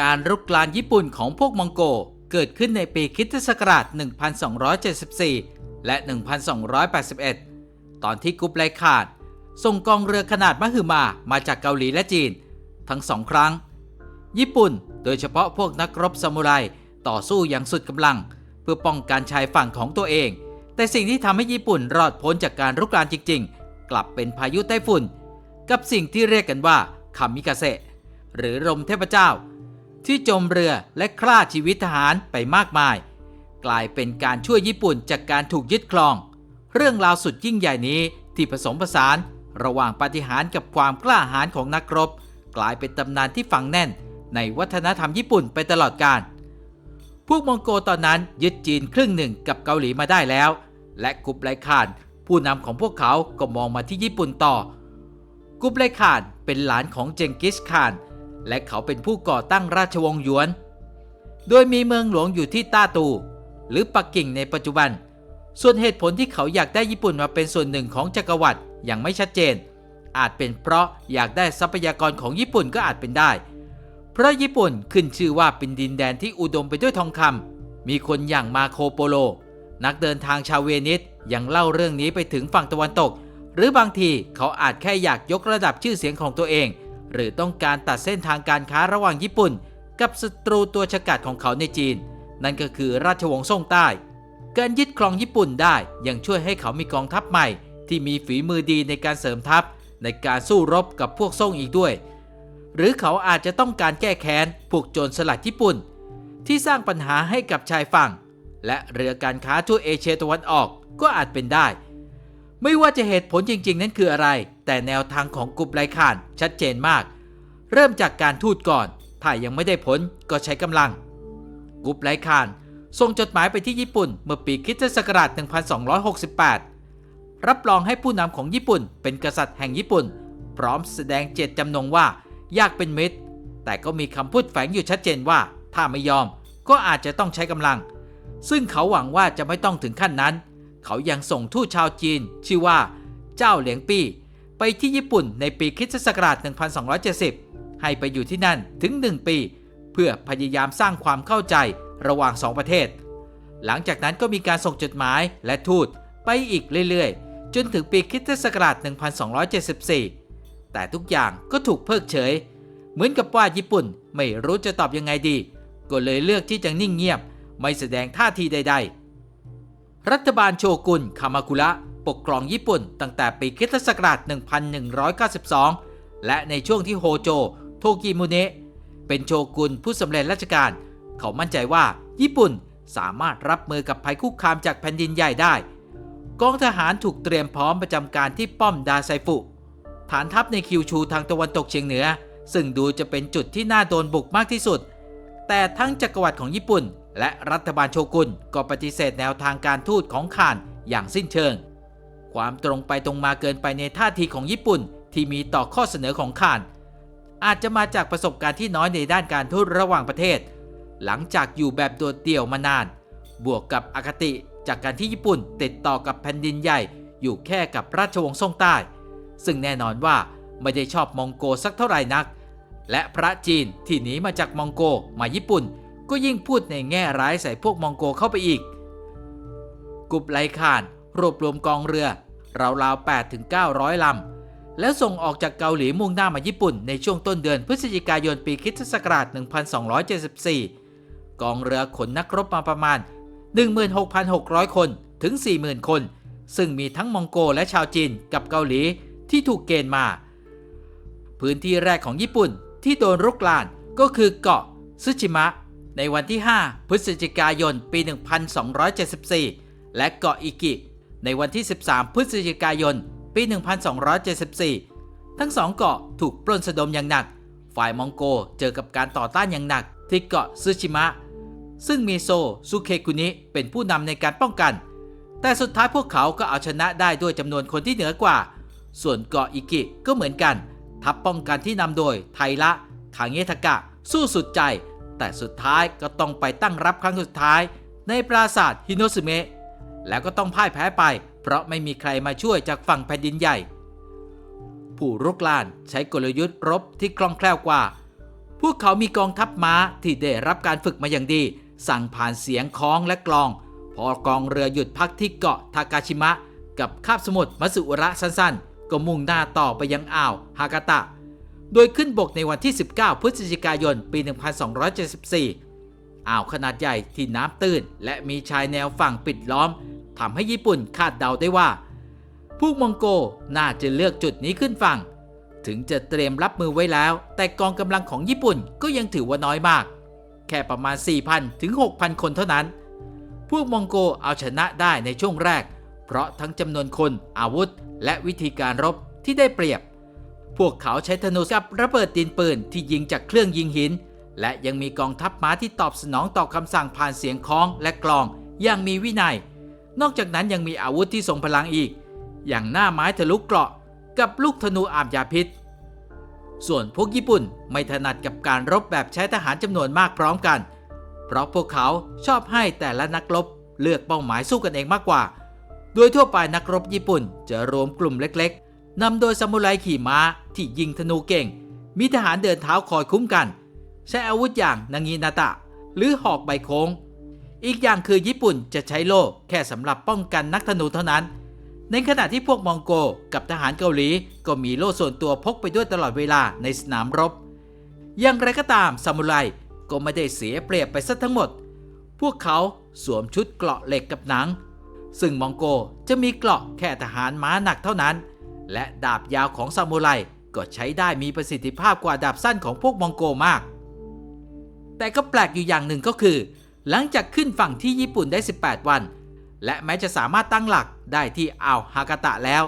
การรุกรานญี่ปุ่นของพวกมองโกเกิดขึ้นในปีคริสตศักราช 1274 และ 1281 ตอนที่กุบไลขาด ส่งกองเรือขนาดมหึมามาจากเกาหลีและจีน ทั้งสองครั้ง ญี่ปุ่นโดยเฉพาะพวกนักรบซามูไรต่อสู้อย่างสุดกำลัง เพื่อป้องกันชายฝั่งของตัวเอง แต่สิ่งที่ทำให้ญี่ปุ่นรอดพ้นจากการรุกรานจริง ๆ กลับเป็นพายุไต้ฝุ่น กับสิ่งที่เรียกกันว่าคามิกาเซะหรือลมเทพเจ้า ที่จมเรือและฆ่าชีวิตทหารไปมากมาย กลายเป็นการช่วยญี่ปุ่นจากการถูกยึดครอง เรื่องราวสุดยิ่งใหญ่นี้ที่ผสมผสาน ระหว่างปาฏิหาริย์กับความกล้าหาญของนักรบ กลายเป็นตำนานที่ฝังแน่น ในวัฒนธรรมญี่ปุ่นไปตลอดกาลพวกมองโกตอนนั้นยึดจีนครึ่งหนึ่งกับเกาหลีมาได้แล้ว และกุบไลคาน ผู้นำของพวกเขาก็มองมาที่ญี่ปุ่นต่อ กุบไลคานเป็นหลานของเจงกิสข่าน และเขาเป็นผู้ก่อตั้งราชวงศ์หยวน โดยมีเมืองหลวงอยู่ที่ต้าตู หรือปักกิ่งในปัจจุบัน ส่วนเหตุผลที่เขาอยากได้ญี่ปุ่นมาเป็นส่วนหนึ่งของจักรวรรดิย่างไม่ชัดเจน อาจเป็นเพราะอยากได้ทรัพยากรของญี่ปุ่นก็อาจเป็นได้ เพราะญี่ปุ่นขึ้นชื่อว่าเป็นดินแดนที่อุดมไปด้วยทองคำมีคนอย่างมาโคโปโล นักเดินทางชาวเวนิสยังเล่าเรื่องนี้ไปถึงฝั่งตะวันตก หรือบางทีเขาอาจแค่อยากยกระดับชื่อเสียงของตัวเอง หรือต้องการตัดเส้นทางการค้าระหว่างญี่ปุ่น กับศัตรูตัวฉกาจของเขาในจีน นั่นก็คือราชวงศ์ซ่งใต้ การยึดครองญี่ปุ่นได้ยังช่วยให้เขามีกองทัพใหม่ ที่มีฝีมือดีในการเสริมทัพ ในการสู้รบกับพวกซ่งอีกด้วย หรือเขาอาจจะต้องการแก้แค้นพวกโจรสลัดญี่ปุ่น ที่สร้างปัญหาให้กับชายฝั่ง และเรือการค้าทั่วเอเชียตะวันออกก็อาจเป็นได้ ไม่ว่าจะเหตุผลจริง ๆ นั้นคืออะไร แต่แนวทางของกลุ่มไลคานชัดเจนมาก เริ่มจากการทูตก่อน ถ้ายังไม่ได้ผลก็ใช้กำลังกลุ่มไลคานส่งจดหมายไปที่ญี่ปุ่นเมื่อปีคริสตศักราช 1268 รับรองให้ผู้นำของญี่ปุ่นเป็นกษัตริย์แห่งญี่ปุ่น พร้อมแสดงเจตจำนงว่าอยากเป็นมิตร แต่ก็มีคำพูดแฝงอยู่ชัดเจนว่า ถ้าไม่ยอมก็อาจจะต้องใช้กำลัง ซึ่งเขาหวังว่าจะไม่ต้องถึงขั้นนั้น เขายังส่งทูตชาวจีน ชื่อว่า เจ้าเหลียงปี้ ไปที่ญี่ปุ่นในปีคิสตศักราช1270 ให้ไปอยู่ที่นั่นถึง 1 ปี เพื่อพยายามสร้างความเข้าใจระหว่างสองประเทศ หลังจากนั้นก็มีการส่งจดหมายและทูตไปอีกเรื่อยๆ จนถึงปีคิสตศักราช1274 แต่ทุกอย่างก็ถูกเพิกเฉย เหมือนกับว่าญี่ปุ่นไม่รู้จะตอบยังไงดี ก็เลยเลือกที่จะนิ่งเงียบ ไม่แสดงท่าทีใด ๆ รัฐบาลโชกุนคามาคุระ ปกครองญี่ปุ่นตั้งแต่ปีคริสตศักราช1192 และในช่วงที่โฮโจ โทกิมุเนะเป็นโชกุนผู้สำเร็จราชการ เขามั่นใจว่าญี่ปุ่นสามารถรับมือกับภัยคุกคามจากแผ่นดินใหญ่ได้ กองทหารถูกเตรียมพร้อมประจำการที่ป้อมดาไซฟุ ฐานทัพในคิวชูทางตะวันตกเฉียงเหนือ ซึ่งดูจะเป็นจุดที่น่าโดนบุกมากที่สุด แต่ทั้งจักรวรรดิของญี่ปุ่น และรัฐบาลโชกุนก็ปฏิเสธแนวทางการทูตของข่านอย่างสิ้นเชิง ความตรงไปตรงมาเกินไปในท่าทีของญี่ปุ่น ที่มีต่อข้อเสนอของข่าน อาจจะมาจากประสบการณ์ที่น้อยในด้านการทูตระหว่างประเทศ หลังจากอยู่แบบโดดเดี่ยวมานาน บวกกับอคติจากการที่ญี่ปุ่นติดต่อกับแผ่นดินใหญ่อยู่แค่กับราชวงศ์ซ่งใต้ ซึ่งแน่นอนว่าไม่ได้ชอบมองโกสักเท่าไหร่นัก และพระจีนที่หนีมาจากมองโกมาญี่ปุ่น ก็ยิ่งพูดในแง่ร้ายใส่พวกมองโกเข้าไปอีก กุบไลคานรวบรวมกองเรือ ราวๆ8ถึง900 ลำ แล้วส่งออกจากเกาหลีมุ่งหน้ามาญี่ปุ่นในช่วงต้นเดือนพฤศจิกายนปีคิสตศักราช 1274 กองเรือขนนักรบมาประมาณ 16,600 คน ถึง 40,000 คน ซึ่งมีทั้งมองโกและชาวจีนกับเกาหลีที่ถูกเกณฑ์มา พื้นที่แรกของญี่ปุ่นที่โดนรุกรานก็คือเกาะซึชิมะ ในวันที่ 5 พฤศจิกายน ปี 1274 และเกาะอิกิ ในวันที่ 13 พฤศจิกายน ปี 1274 ทั้งสองเกาะถูกปล้นสะดมอย่างหนัก ฝ่ายมองโกเจอกับการต่อต้านอย่างหนักที่เกาะซึชิมะ ซึ่งมีโซซุเคคุนิเป็นผู้นำในการป้องกัน แต่สุดท้ายพวกเขาก็เอาชนะได้ด้วยจำนวนคนที่เหนือกว่า ส่วนเกาะอิกิก็เหมือนกัน ทัพป้องกันที่นำโดยไทระคางเงทกะ สู้สุดใจ แต่สุดท้ายก็ต้องไปตั้งรับครั้งสุดท้าย ในปราสาทฮิโนซึเมะ แล้วก็ต้องพ่ายแพ้ไป เพราะไม่มีใครมาช่วยจากฝั่งแผ่นดินใหญ่ ผู้รุกรานใช้กลยุทธ์รบที่คล่องแคล่วกว่า พวกเขามีกองทัพม้าที่ได้รับการฝึกมาอย่างดี สั่งผ่านเสียงคล้องและกลอง พอกองเรือหยุดพักที่เกาะทากาชิมะ กับคาบสมุทรมัสุระสั้นๆ ก็มุ่งหน้าต่อไปยังอ่าวฮากาตะ โดยขึ้นบกในวันที่ 19 พฤศจิกายน ปี 1274อ่าวขนาดใหญ่ที่น้ำตื้นและมีชายแนวฝั่งปิดล้อม ทำให้ญี่ปุ่นคาดเดาได้ว่า พวกมองโกน่าจะเลือกจุดนี้ขึ้นฝั่ง ถึงจะเตรียมรับมือไว้แล้ว แต่กองกำลังของญี่ปุ่นก็ยังถือว่าน้อยมาก แค่ประมาณ 4,000 ถึง 6,000 คนเท่านั้น พวกมองโกเอาชนะได้ในช่วงแรก เพราะทั้งจำนวนคนอาวุธ และวิธีการรบที่ได้เปรียบ พวกเขาใช้ธนูกับระเบิดดินปืนที่ยิงจากเครื่องยิงหินและยังมีกองทัพม้าที่ตอบสนองต่อคำสั่งผ่านเสียงคล้องและกลองอย่างมีวินัย นอกจากนั้นยังมีอาวุธที่ทรงพลังอีก อย่างหน้าไม้ทะลุเกราะกับลูกธนูอาบยาพิษ ส่วนพวกญี่ปุ่นไม่ถนัดกับการรบแบบใช้ทหารจำนวนมากพร้อมกัน เพราะพวกเขาชอบให้แต่ละนักรบเลือกเป้าหมายสู้กันเองมากกว่า โดยทั่วไปนักรบญี่ปุ่นจะรวมกลุ่มเล็กๆนำโดยซามูไรขี่ม้าที่ยิงธนูเก่ง มีทหารเดินเท้าคอยคุ้มกัน ใช้อาวุธอย่างนางีนาตะ หรือหอกใบโค้ง อีกอย่างคือญี่ปุ่นจะใช้โล่แค่สำหรับป้องกันนักธนูเท่านั้น ในขณะที่พวกมองโกกับทหารเกาหลีก็มีโล่ส่วนตัวพกไปด้วยตลอดเวลาในสนามรบ อย่างไรก็ตามซามูไรก็ไม่ได้เสียเปรียบไปซะทั้งหมด พวกเขาสวมชุดเกราะเหล็กกับหนัง ซึ่งมองโกจะมีเกราะแค่ทหารม้าหนักเท่านั้น และดาบยาวของซามูไรก็ใช้ได้มีประสิทธิภาพกว่าดาบสั้นของพวกมองโกมาก แต่ก็แปลกอยู่อย่างหนึ่งก็คือ หลังจากขึ้นฝั่งที่ญี่ปุ่นได้ 18 วัน และแม้จะสามารถตั้งหลักได้ที่อ่าวฮากาตะแล้ว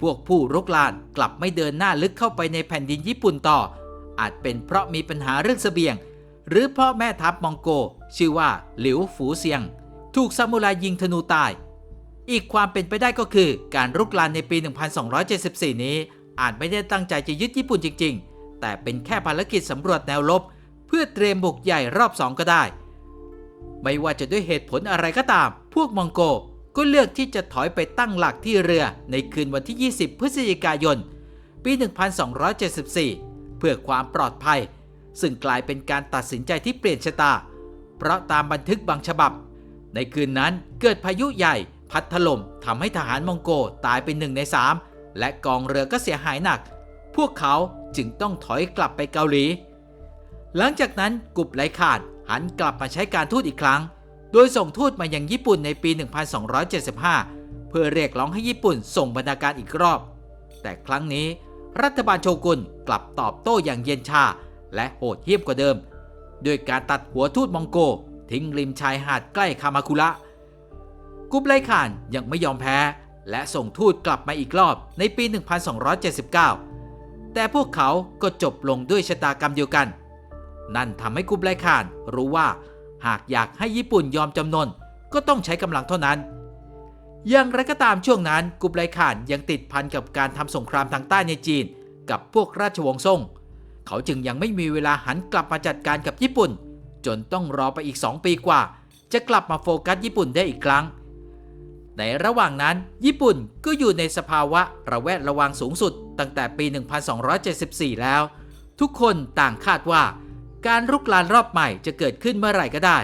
พวกผู้รุกรานกลับไม่เดินหน้าลึกเข้าไปในแผ่นดินญี่ปุ่นต่อ อาจเป็นเพราะมีปัญหาเรื่องเสบียง หรือเพราะแม่ทัพมองโก ชื่อว่าหลิวฝูเซียง ถูกซามูไรยิงธนูตาย อีกความเป็นไปได้ก็คือการรุกรานในปี 1274 นี้ อาจไม่ได้ตั้งใจจะยึดญี่ปุ่นจริง ๆ แต่เป็นแค่ภารกิจสำรวจแนวรบเพื่อเตรียมบุกใหญ่รอบสองก็ได้ ไม่ว่าจะด้วยเหตุผลอะไรก็ตาม พวกมองโกก็เลือกที่จะถอยไปตั้งหลักที่เรือในคืนวันที่ 20 พฤศจิกายน ปี 1274 เพื่อความปลอดภัย ซึ่งกลายเป็นการตัดสินใจที่เปลี่ยนชะตา เพราะตามบันทึกบางฉบับ ในคืนนั้นเกิดพายุใหญ่พัดถล่มทำให้ทหารมองโกตายเป็นหนึ่งในสามและกองเรือก็เสียหายหนัก พวกเขาจึงต้องถอยกลับไปเกาหลี หลังจากนั้นกลุบไลขาด หันกลับมาใช้การทูตอีกครั้ง โดยส่งทูตมายังญี่ปุ่นในปี 1275 เพื่อเรียกร้องให้ญี่ปุ่นส่งบรรณาการอีกรอบ แต่ครั้งนี้รัฐบาลโชกุนกลับตอบโต้อย่างเย็นชา และโหดเหี้ยมกว่าเดิม ด้วยการตัดหัวทูตมองโก ทิ้งริมชายหาดใกล้คามาคุระ กุบไลข่านยังไม่ยอมแพ้ และส่งทูตกลับมาอีกรอบในปี 1279 แต่พวกเขาก็จบลงด้วยชะตากรรมเดียวกัน นั่นทำให้กุบไลข่านรู้ว่า หากอยากให้ญี่ปุ่นยอมจำนนก็ต้องใช้กำลังเท่านั้น อย่างไรก็ตามช่วงนั้นกุบไลข่านยังติดพันกับการทำสงครามทางใต้ในจีน กับพวกราชวงศ์ซ่ง เขาจึงยังไม่มีเวลาหันกลับมาจัดการกับญี่ปุ่น จนต้องรอไปอีก 2 ปีกว่า จะกลับมาโฟกัสญี่ปุ่นได้อีกครั้ง ในระหว่างนั้น ญี่ปุ่นก็อยู่ในสภาวะระแวดระวังสูงสุด ตั้งแต่ปี 1274 แล้ว ทุกคนต่างคาดว่า การรุกรานรอบใหม่จะเกิดขึ้นเมื่อไหร่ก็ได้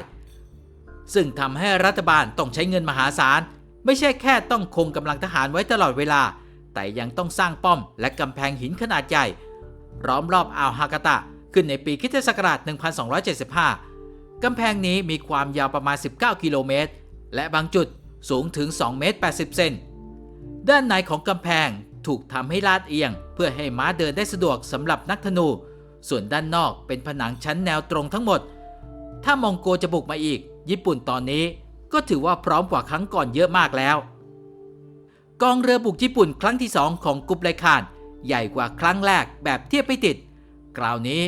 ซึ่งทำให้รัฐบาลต้องใช้เงินมหาศาล ไม่ใช่แค่ต้องคงกำลังทหารไว้ตลอดเวลา แต่ยังต้องสร้างป้อมและกำแพงหินขนาดใหญ่ล้อมรอบอ่าวฮากาตะ ขึ้นในปีคริสตศักราช 1275 กำแพงนี้มีความยาวประมาณ 19 กิโลเมตร และบางจุดสูงถึง 2 เมตร 80 เซน ด้านในของกำแพงถูกทำให้ลาดเอียง เพื่อให้ม้าเดินได้สะดวกสำหรับนักธนู ส่วนด้านนอกเป็นผนังชั้นแนวตรงทั้งหมด ถ้ามองโกจะบุกมาอีก ญี่ปุ่นตอนนี้ก็ถือว่าพร้อมกว่าครั้งก่อนเยอะมากแล้ว กองเรือบุกญี่ปุ่นครั้งที่สองของกุบไลคานใหญ่กว่าครั้งแรกแบบเทียบไม่ติด คราวนี้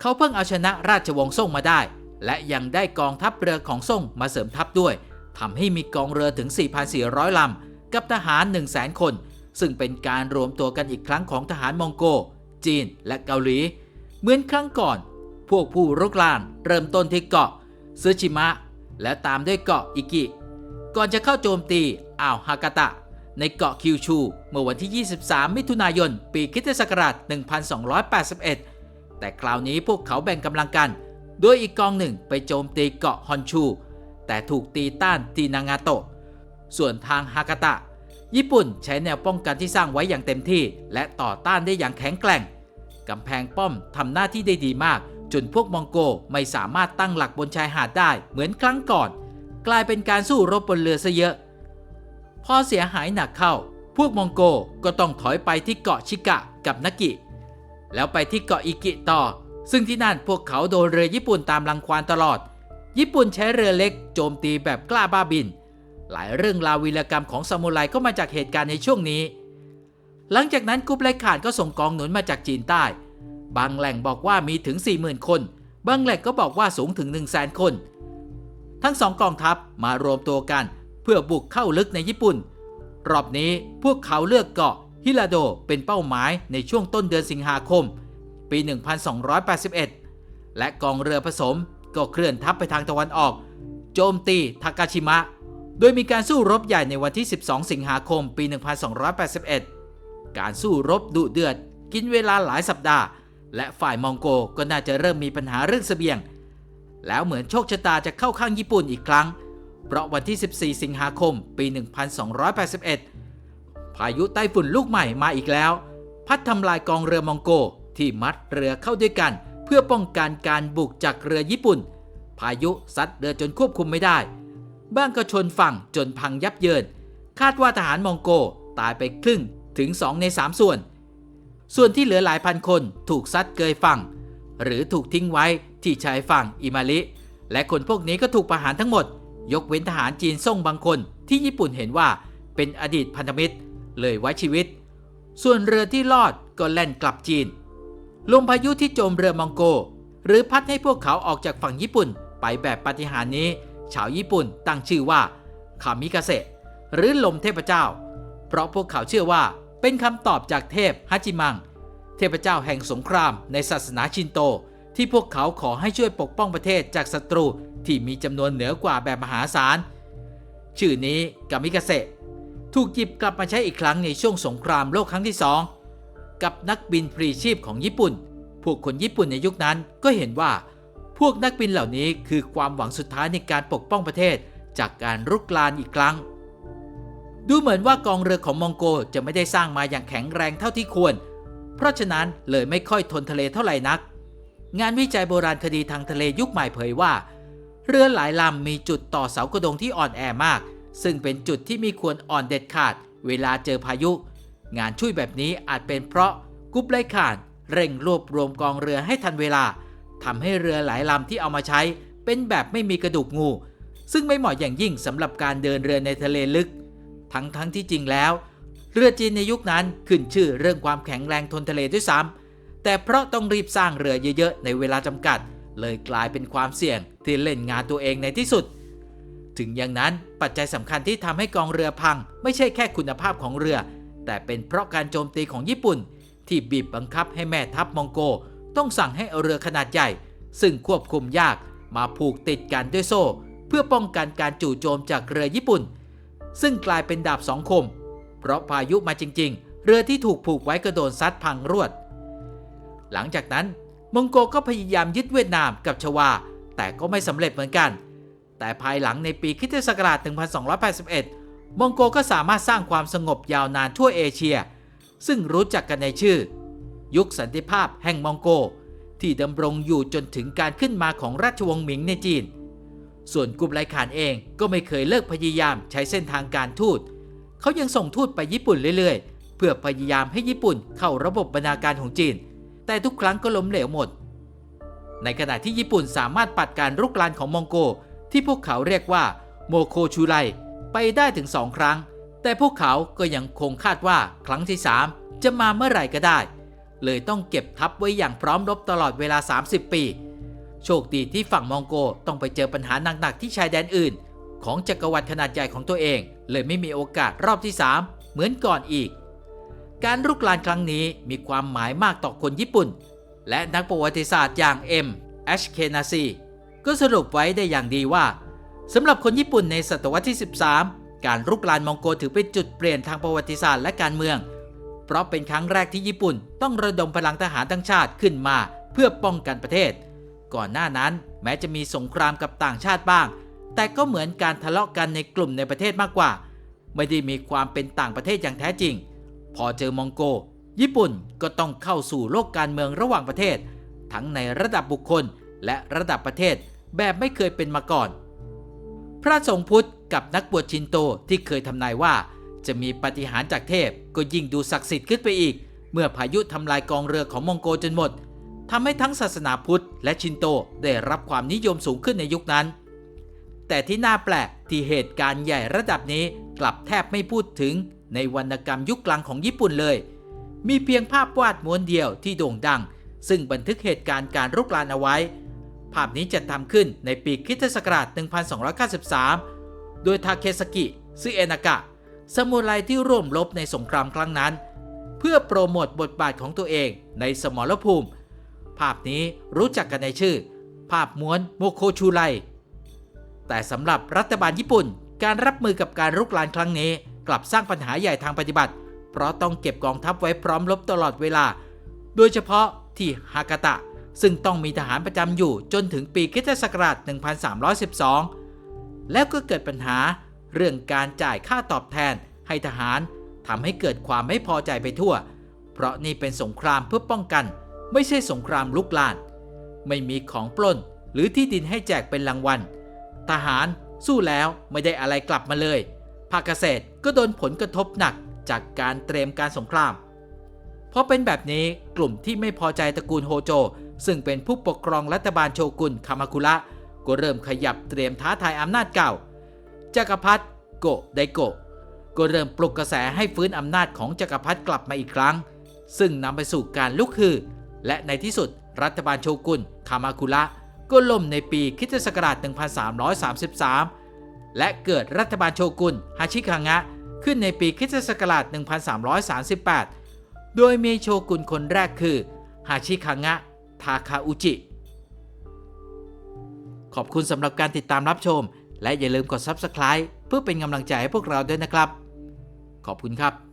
เขาเพิ่งเอาชนะราชวงศ์ซ่งมาได้ และยังได้กองทัพเรือของซ่งมาเสริมทัพด้วยทำให้มีกองเรือถึง 4,400 ลำ กับทหาร 100,000 คน ซึ่งเป็นการรวมตัวกันอีกครั้งของทหารมองโก จีน และเกาหลี เหมือนครั้งก่อน พวกผู้รุกรานเริ่มต้นที่เกาะซึชิมะ และตามด้วยเกาะอิกิ ก่อนจะเข้าโจมตีอ่าวฮากาตะ ในเกาะคิวชู เมื่อวันที่ 23 มิถุนายน ปีคริสตศักราช 1281 แต่คราวนี้พวกเขาแบ่งกำลังกันโดยอีกกองหนึ่งไปโจมตีเกาะฮอนชู แต่ถูกตีต้านที่นางาโตะ ส่วนทางฮากาตะ ญี่ปุ่นใช้แนวป้องกันที่สร้างไว้อย่างเต็มที่ และต่อต้านได้อย่างแข็งแกร่ง กำแพงป้อมทำหน้าที่ได้ดีมาก จนพวกมองโกไม่สามารถตั้งหลักบนชายหาดได้เหมือนครั้งก่อน กลายเป็นการสู้รบบนเรือซะเยอะ พอเสียหายหนักเข้า พวกมองโกก็ต้องถอยไปที่เกาะชิกะกับนากิ แล้วไปที่เกาะอิกิต่อ ซึ่งที่นั่นพวกเขาโดนเรือญี่ปุ่นตามรังควานตลอด ญี่ปุ่นใช้เรือเล็กโจมตีแบบกล้าบ้าบิน หลายเรื่องราววีรกรรมของซามูไรก็มาจากเหตุการณ์ในช่วงนี้ หลังจากนั้นกรุ๊ปไลข่านก็ส่งกองหนุนมาจากจีนใต้ บางแหล่งบอกว่ามีถึง 40,000 คน บางแหล่งก็บอกว่าสูงถึง 1 0 0 0 0 0คน ทั้งสองกองทัพมารวมตัวกัน เพื่อบุกเข้าลึกในญี่ปุ่น รอบนี้พวกเขาเลือกเกาะฮิราโดเป็นเป้าหมายในช่วงต้นเดือนสิงหาคม ปี 1281 และกองเรือผสมก็เคลื่อนทัพไปทางตะวันออก โจมตีทากาชิมะ โดยมีการสู้รบใหญ่ในวันที่ 12 สิงหาคม ปี 1281 การสู้รบดุเดือด กินเวลาหลายสัปดาห์ และฝ่ายมองโกก็น่าจะเริ่มมีปัญหาเรื่องเสบียง แล้วเหมือนโชคชะตาจะเข้าข้างญี่ปุ่นอีกครั้ง เพราะวันที่ 14 สิงหาคม ปี 1281 พายุไต้ฝุ่นลูกใหม่มาอีกแล้ว พัดทำลายกองเรือมองโกที่มัดเรือเข้าด้วยกัน เพื่อป้องกันการบุกจากเรือญี่ปุ่น พายุซัดเรือจนควบคุมไม่ได้ บ้างก็ชนฝั่งจนพังยับเยิน คาดว่าทหารมองโกตายไปครึ่ง ถึง 2 ใน 3 ส่วน ส่วนที่เหลือหลายพันคนถูกซัดเกยฝั่ง หรือถูกทิ้งไว้ที่ชายฝั่งอิมาลิ และคนพวกนี้ก็ถูกประหารทั้งหมด ยกเว้นทหารจีนส่งบางคนที่ญี่ปุ่นเห็นว่าเป็นอดีตพันธมิตร เลยไว้ชีวิต ส่วนเรือที่รอดก็แล่นกลับจีน ลมพายุที่โจมเรือมองโก หรือพัดให้พวกเขาออกจากฝั่งญี่ปุ่นไปแบบปาฏิหาริย์นี้ชาวญี่ปุ่นตั้งชื่อว่าคามิกาเซหรือลมเทพเจ้า เพราะพวกเขาเชื่อว่า เป็นคำตอบจากเทพฮัจิมัง เทพเจ้าแห่งสงครามในศาสนาชินโต ที่พวกเขาขอให้ช่วยปกป้องประเทศจากศัตรูที่มีจำนวนเหนือกว่าแบบมหาศาล ชื่อนี้กามิกาเซถูกหยิบกลับมาใช้อีกครั้งในช่วงสงครามโลกครั้งที่สองกับนักบินพลีชีพของญี่ปุ่น พวกคนญี่ปุ่นในยุคนั้นก็เห็นว่า พวกนักบินเหล่านี้คือความหวังสุดท้ายในการปกป้องประเทศจากการรุกรานอีกครั้ง ดูเหมือนว่ากองเรือของมองโกจะไม่ได้สร้างมาอย่างแข็งแรงเท่าที่ควร เพราะฉะนั้นเลยไม่ค่อยทนทะเลเท่าไหร่นัก งานวิจัยโบราณคดีทางทะเลยุคใหม่เผยว่า เรือหลายลำมีจุดต่อเสากระดงที่อ่อนแอมาก ซึ่งเป็นจุดที่มีควรอ่อนเด็ดขาด เวลาเจอพายุ งานช่วยแบบนี้อาจเป็นเพราะกุ๊บไลข่านเร่งรวบรวมกองเรือให้ทันเวลาทำให้เรือหลายลำที่เอามาใช้ เป็นแบบไม่มีกระดูกงู ซึ่งไม่เหมาะอย่างยิ่งสำหรับการเดินเรือในทะเลลึก ทั้งทั้งที่จริงแล้ว เรือจีนในยุคนั้นขึ้นชื่อเรื่องความแข็งแรงทนทะเลด้วยซ้ำแต่เพราะต้องรีบสร้างเรือเยอะๆ ในเวลาจำกัด เลยกลายเป็นความเสี่ยงที่เล่นงานตัวเองในที่สุด ถึงอย่างนั้นปัจจัยสำคัญที่ทำให้กองเรือพัง ไม่ใช่แค่คุณภาพของเรือ แต่เป็นเพราะการโจมตีของญี่ปุ่น ที่บีบบังคับให้แม่ทัพมองโก ต้องสั่งให้เอาเรือขนาดใหญ่ ซึ่งควบคุมยากมาผูกติดกันด้วยโซ่ เพื่อป้องกันการจู่โจมจากเรือญี่ปุ่น ซึ่งกลายเป็นดาบสองคม เพราะพายุมาจริง ๆ เรือที่ถูกผูกไว้ก็โดนซัดพังรวด หลังจากนั้นมองโกก็พยายามยึดเวียดนามกับชวา แต่ก็ไม่สำเร็จเหมือนกัน แต่ภายหลังในปีคริสตศักราช 1281 มองโกก็สามารถสร้างความสงบยาวนานทั่วเอเชีย ซึ่งรู้จักกันในชื่อ ยุคสันติภาพแห่งมองโก ที่ดำรงอยู่จนถึงการขึ้นมาของราชวงศ์หมิงในจีน ส่วนกลุ่มไลขานเองก็ไม่เคยเลิกพยายามใช้เส้นทางการทูต เขายังส่งทูตไปญี่ปุ่นเรื่อยๆ เพื่อพยายามให้ญี่ปุ่นเข้าระบบบรรณาการของจีน แต่ทุกครั้งก็ล้มเหลวหมด ในขณะที่ญี่ปุ่นสามารถปัดการรุกรานของมองโก ที่พวกเขาเรียกว่าโมโคชูไรไปได้ถึงสองครั้ง แต่พวกเขาก็ยังคงคาดว่าครั้งที่ 3 จะมาเมื่อไหร่ก็ได้ เลยต้องเก็บทัพไว้อย่างพร้อมรบตลอดเวลา 30 ปี โชคดีที่ฝั่งมองโกต้องไปเจอปัญหาหนักๆที่ชายแดนอื่น ของจักรวรรดิขนาดใหญ่ของตัวเอง เลยไม่มีโอกาสรอบที่ 3 เหมือนก่อนอีก การรุกรานครั้งนี้มีความหมายมากต่อคนญี่ปุ่น และนักประวัติศาสตร์อย่างเอ็มแอชเคนาซีก็สรุปไว้ได้อย่างดีว่าสำหรับคนญี่ปุ่นในศตวรรษที่ 13 การรุกรานมองโกถือเป็นจุดเปลี่ยนทางประวัติศาสตร์และการเมือง เพราะเป็นครั้งแรกที่ญี่ปุ่นต้องระดมพลังทหารทั้งชาติขึ้นมา เพื่อป้องกันประเทศ ก่อนหน้านั้นแม้จะมีสงครามกับต่างชาติบ้าง แต่ก็เหมือนการทะเลาะกันในกลุ่มในประเทศมากกว่า ไม่ได้มีความเป็นต่างประเทศอย่างแท้จริง พอเจอมองโก ญี่ปุ่นก็ต้องเข้าสู่โลกการเมืองระหว่างประเทศ ทั้งในระดับบุคคลและระดับประเทศแบบไม่เคยเป็นมาก่อน พระสงฆ์พุทธกับนักบวชชินโตที่เคยทำนายว่า จะมีปฏิหารจากเทพก็ยิ่งดูศักดิ์สิทธิ์ขึ้นไปอีก เมื่อพายุทำลายกองเรือของมองโกจนหมด ทำให้ทั้งศาสนาพุทธและชินโตได้รับความนิยมสูงขึ้นในยุคนั้น แต่ที่น่าแปลกที่เหตุการณ์ใหญ่ระดับนี้กลับแทบไม่พูดถึงในวรรณกรรมยุคกลางของญี่ปุ่นเลย มีเพียงภาพวาดม้วนเดียวที่โด่งดัง ซึ่งบันทึกเหตุการณ์การรุกรานเอาไว้ ภาพนี้จะทำขึ้นในปีคริสตศักราช 1293 โดยทาเคสกิซึเอนากะสมุไรที่ร่วมรบในสงครามครั้งนั้น เพื่อโปรโมทบทบาทของตัวเองในสมรภูมิ ภาพนี้รู้จักกันในชื่อ ภาพม้วนโมโคชูไล แต่สำหรับรัฐบาลญี่ปุ่น การรับมือกับการรุกรานครั้งนี้ กลับสร้างปัญหาใหญ่ทางปฏิบัติ เพราะต้องเก็บกองทัพไว้พร้อมรบตลอดเวลา โดยเฉพาะที่ฮากาตะ ซึ่งต้องมีทหารประจำอยู่จนถึงปีคริสตศักราช 1312 แล้วก็เกิดปัญหาเรื่องการจ่ายค่าตอบแทนให้ทหารทำให้เกิดความไม่พอใจไปทั่ว เพราะนี่เป็นสงครามเพื่อป้องกัน ไม่ใช่สงครามลุกลาน ไม่มีของปล้นหรือที่ดินให้แจกเป็นรางวัล ทหารสู้แล้วไม่ได้อะไรกลับมาเลย ภาคเกษตรก็โดนผลกระทบหนักจากการเตรียมการสงคราม เพราะเป็นแบบนี้กลุ่มที่ไม่พอใจตระกูลโฮโจ ซึ่งเป็นผู้ปกครองรัฐบาลโชกุนคามาคุระก็เริ่มขยับเตรียมท้าทายอำนาจเก่า จักรพรรดิโกะไดโกะก็เริ่มปลุกกระแสให้ฟื้นอำนาจของจักรพรรดิกลับมาอีกครั้ง ซึ่งนำไปสู่การลุกฮือ และในที่สุดรัฐบาลโชกุนคามาคุระก็ล่มในปีคิศักราช 1333 และเกิดรัฐบาลโชกุนฮาชิคังะขึ้นในปีคิศักราช 1338 โดยมีโชกุนคนแรกคือฮาชิคังะทาคาอุจิ ขอบคุณสำหรับการติดตามรับชม และอย่าลืมกด Subscribe เพื่อเป็นกำลังใจให้พวกเราด้วยนะครับ ขอบคุณครับ